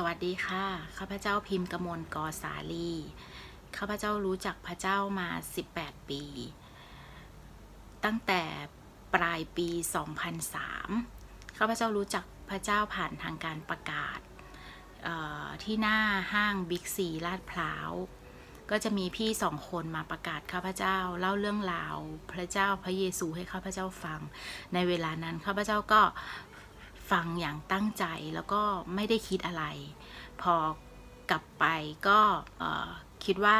สวัสดีค่ะ ข้าพเจ้าพิมพ์กมลกอสาลี ข้าพเจ้ารู้จักพระเจ้ามา 18 ปี ตั้งแต่ปลายปี 2003 ข้าพเจ้ารู้จักพระเจ้าผ่านทางการประกาศที่หน้าห้างบิ๊กซีลาดพร้าว ก็จะมีพี่สองคนมาประกาศข้าพเจ้าเล่าเรื่องราว พระเจ้าพระเยซูให้ข้าพเจ้าฟัง ในเวลานั้นข้าพเจ้าก็ ฟังอย่างตั้งใจแล้วก็ไม่ได้คิดอะไร พอกลับไปก็คิดว่า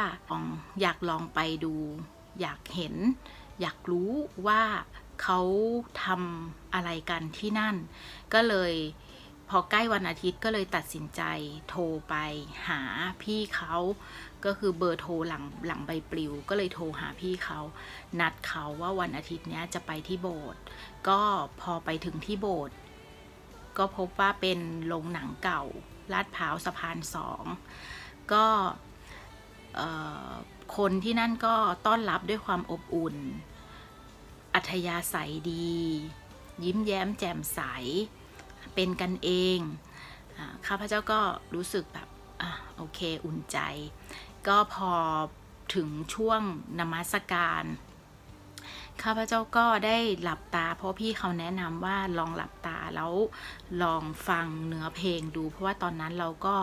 อยากลองไปดู อยากเห็น อยากรู้ว่าเขาทำอะไรกันที่นั่น ก็เลยพอใกล้วันอาทิตย์ก็เลยตัดสินใจโทรไปหาพี่เขาก็คือเบอร์โทรหลังหลังใบปลิว ก็เลยโทรหาพี่เขานัดเขาว่าวันอาทิตย์นี้จะไปที่โบสถ์ก็พอไปถึงที่โบสถ์ ก็พบว่าเป็นโรงหนังเก่าลาดพร้าวสะพานสองก็คนที่นั่นก็ต้อนรับด้วยความอบอุ่น อัธยาศัยดี ยิ้มแย้มแจ่มใส เป็นกันเองอข้าพเจ้าก็รู้สึกแบบอะโอเคอุ่นใจ ก็พอถึงช่วงนมัสการ ข้าพเจ้าก็ได้หลับตา เพราะพี่เขาแนะนำว่าลองหลับตาแล้วลองฟังเนื้อเพลงดู เพราะว่าตอนนั้นเราก็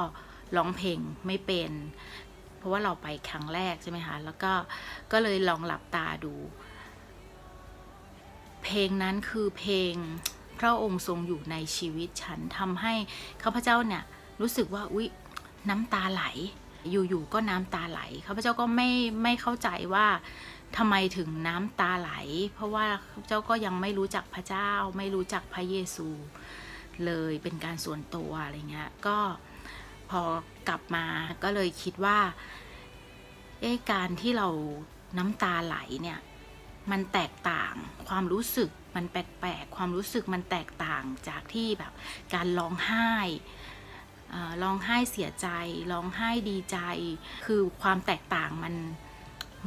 ร้องเพลงไม่เป็น เพราะว่าเราไปครั้งแรกใช่ไหมคะแล้วก็ก็เลยลองหลับตาดู เพลงนั้นคือเพลงพระองค์ทรงอยู่ในชีวิตฉันทำให้ข้าพเจ้าเนี่ยรู้สึกว่าอุ๊ยน้ำตาไหล อยู่ๆก็น้ำตาไหลข้าพเจ้าก็ไม่ไม่เข้าใจว่า ทำไมถึงน้ำตาไหล เพราะว่าเจ้าก็ยังไม่รู้จักพระเจ้า ไม่รู้จักพระเยซู เลยเป็นการส่วนตัวอะไรเงี้ยก็พอกลับมาก็เลยคิดว่าเอ๊ะการที่เราน้ำตาไหลเนี่ยมันแตกต่างความรู้สึกมันแปลกๆความรู้สึกมันแตกต่างจากที่แบบการร้องไห้เอ่อร้องไห้เสียใจร้องไห้ดีใจ คือความแตกต่างมัน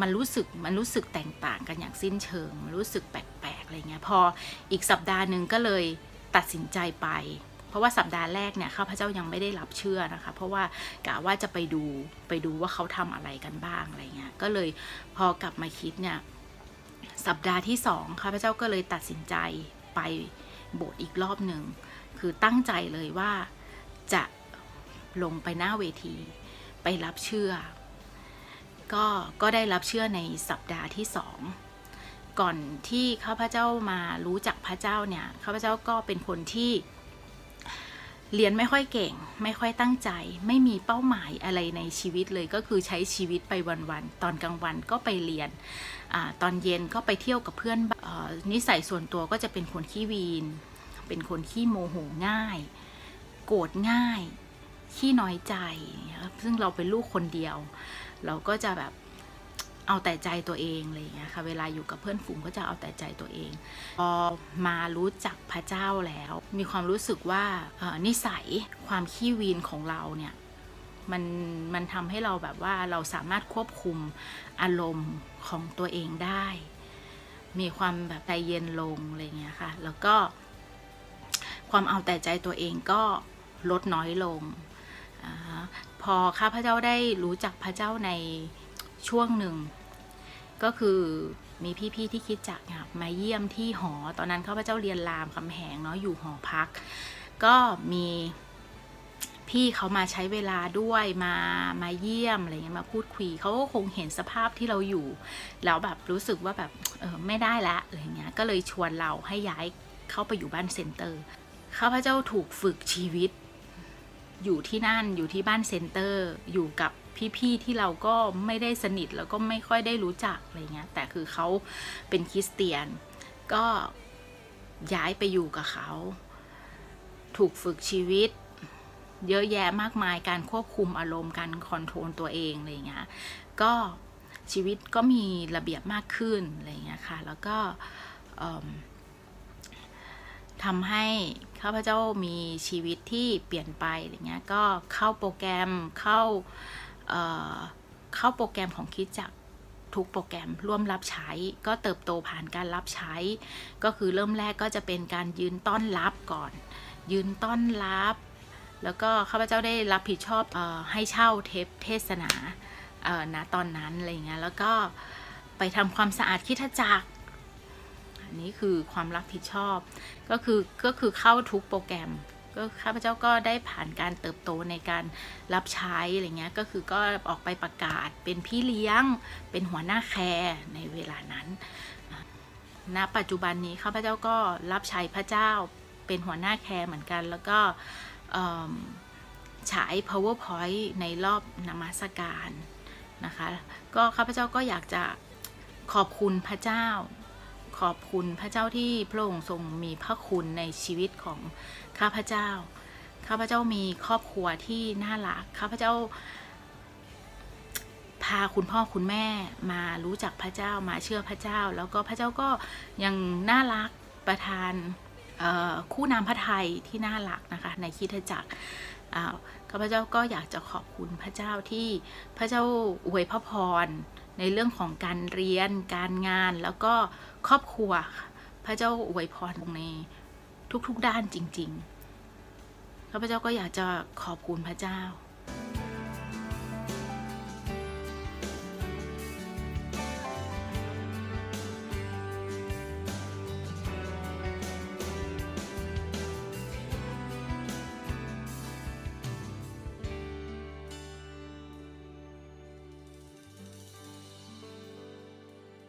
มันรู้สึกมันรู้สึกแตกต่างกันอย่างสิ้นเชิง มันรู้สึกแปลกๆอะไรเงี้ยพออีกสัปดาห์หนึ่งก็เลยตัดสินใจไป เพราะว่าสัปดาห์แรกเนี่ยข้าพเจ้ายังไม่ได้รับเชื่อนะคะ เพราะว่ากะว่าจะไปดูไปดูว่าเขาทำอะไรกันบ้างอะไรเงี้ยก็เลยพอกลับมาคิดเนี่ยสัปดาห์ที่สองข้าพเจ้าก็เลยตัดสินใจไปโบสถ์อีกรอบหนึ่งคือตั้งใจเลยว่าจะลงไปหน้าเวทีไปรับเชื่อ ก็ก็ได้รับเชื่อในสัปดาห์ที่สองก่อนที่ข้าพเจ้ามารู้จักพระเจ้าเนี่ยข้าพเจ้าก็เป็นคนที่เรียนไม่ค่อยเก่ง ไม่ค่อยตั้งใจ ไม่มีเป้าหมายอะไรในชีวิตเลยก็คือใช้ชีวิตไปวันๆตอนกลางวันก็ไปเรียนอตอนเย็นก็ไปเที่ยวกับเพื่อนบ้านเอ่อนิสัยส่วนตัวก็จะเป็นคนขี้วีน เป็นคนขี้โมโหง่าย โกรธง่าย ขี้น้อยใจ ซึ่งเราเป็นลูกคนเดียว เราก็จะแบบเอาแต่ใจตัวเองอะไรอย่างเงี้ยค่ะ เวลาอยู่กับเพื่อนฝูงก็จะเอาแต่ใจตัวเอง พอมารู้จักพระเจ้าแล้ว มีความรู้สึกว่านิสัยความขี้วีนของเราเนี่ยมันมันทำให้เราแบบว่าเราสามารถควบคุมอารมณ์ของตัวเองได้ มีความแบบใจเย็นลงอะไรเงี้ยค่ะ แล้วก็ความเอาแต่ใจตัวเองก็ลดน้อยลง พอข้าพเจ้าได้รู้จักพระเจ้าในช่วงหนึ่ง ก็คือมีพี่ๆที่คิดจักมาเยี่ยมที่หอ ตอนนั้นข้าพเจ้าเรียนรามคำแหงเนาะอยู่หอพัก ก็มีพี่เขามาใช้เวลาด้วยมามาเยี่ยมอะไรเงี้ยมาพูดคุยเขาก็คงเห็นสภาพที่เราอยู่ แล้วแบบรู้สึกว่าแบบเออไม่ได้ละอะไรเงี้ยก็เลยชวนเราให้ย้ายเข้าไปอยู่บ้านเซ็นเตอร์ข้าพเจ้าถูกฝึกชีวิต อยู่ที่นั่นอยู่ที่บ้านเซ็นเตอร์ อยู่กับพี่ๆที่เราก็ไม่ได้สนิทแล้วก็ไม่ค่อยได้รู้จักอะไรเงี้ยแต่คือเขาเป็นคริสเตียน ก็ย้ายไปอยู่กับเขา ถูกฝึกชีวิต เยอะแยะมากมายการควบคุมอารมณ์การคอนโทรลตัวเองอะไรเงี้ยก็ชีวิตก็มีระเบียบมากขึ้นอะไรเงี้ยค่ะแล้วก็ ทำให้ข้าพเจ้ามีชีวิตที่เปลี่ยนไปอะไรเงี้ยก็เข้าโปรแกรมเข้าเอ่อเข้าโปรแกรมของคิดจักรทุกโปรแกรมร่วมรับใช้ ก็เติบโตผ่านการรับใช้ ก็คือเริ่มแรกก็จะเป็นการยืนต้อนรับก่อน ยืนต้อนรับ แล้วก็ข้าพเจ้าได้รับผิดชอบเออให้เช่าเทปเทศนาเออณตอนนั้นอะไรเงี้ยแล้วก็ไปทำความสะอาดคิดจักร นี้คือความรับผิดชอบ ก็คือก็คือเข้าทุกโปรแกรม ก็ข้าพเจ้าก็ได้ผ่านการเติบโตในการรับใช้อะไรเงี้ยก็คือก็ออกไปประกาศเป็นพี่เลี้ยง เป็นหัวหน้าแคร์ในเวลานั้นณปัจจุบันนี้ข้าพเจ้าก็รับใช้พระเจ้าเป็นหัวหน้าแคร์เหมือนกัน แล้วก็ฉาย powerpoint ในรอบนมัสการนะคะ ก็ข้าพเจ้าก็อยากจะขอบคุณพระเจ้า ขอบคุณพระเจ้าที่พระองค์ทรงมีพระคุณในชีวิตของข้าพเจ้า ข้าพเจ้ามีครอบครัวที่น่ารัก ข้าพเจ้า พาคุณพ่อคุณแม่มารู้จักพระเจ้ามาเชื่อพระเจ้า แล้วก็พระเจ้าก็ยังน่ารักประทานคู่นำพระไทยที่น่ารักนะคะในคิดจักรข้าพเจ้าก็อยากจะขอบคุณพระเจ้าที่พระเจ้าอวยพระพร ในเรื่องของการเรียน การงานแล้วก็ครอบครัว พระเจ้าอวยพรในทุกๆด้านจริงๆข้าพเจ้าก็อยากจะขอบคุณพระเจ้า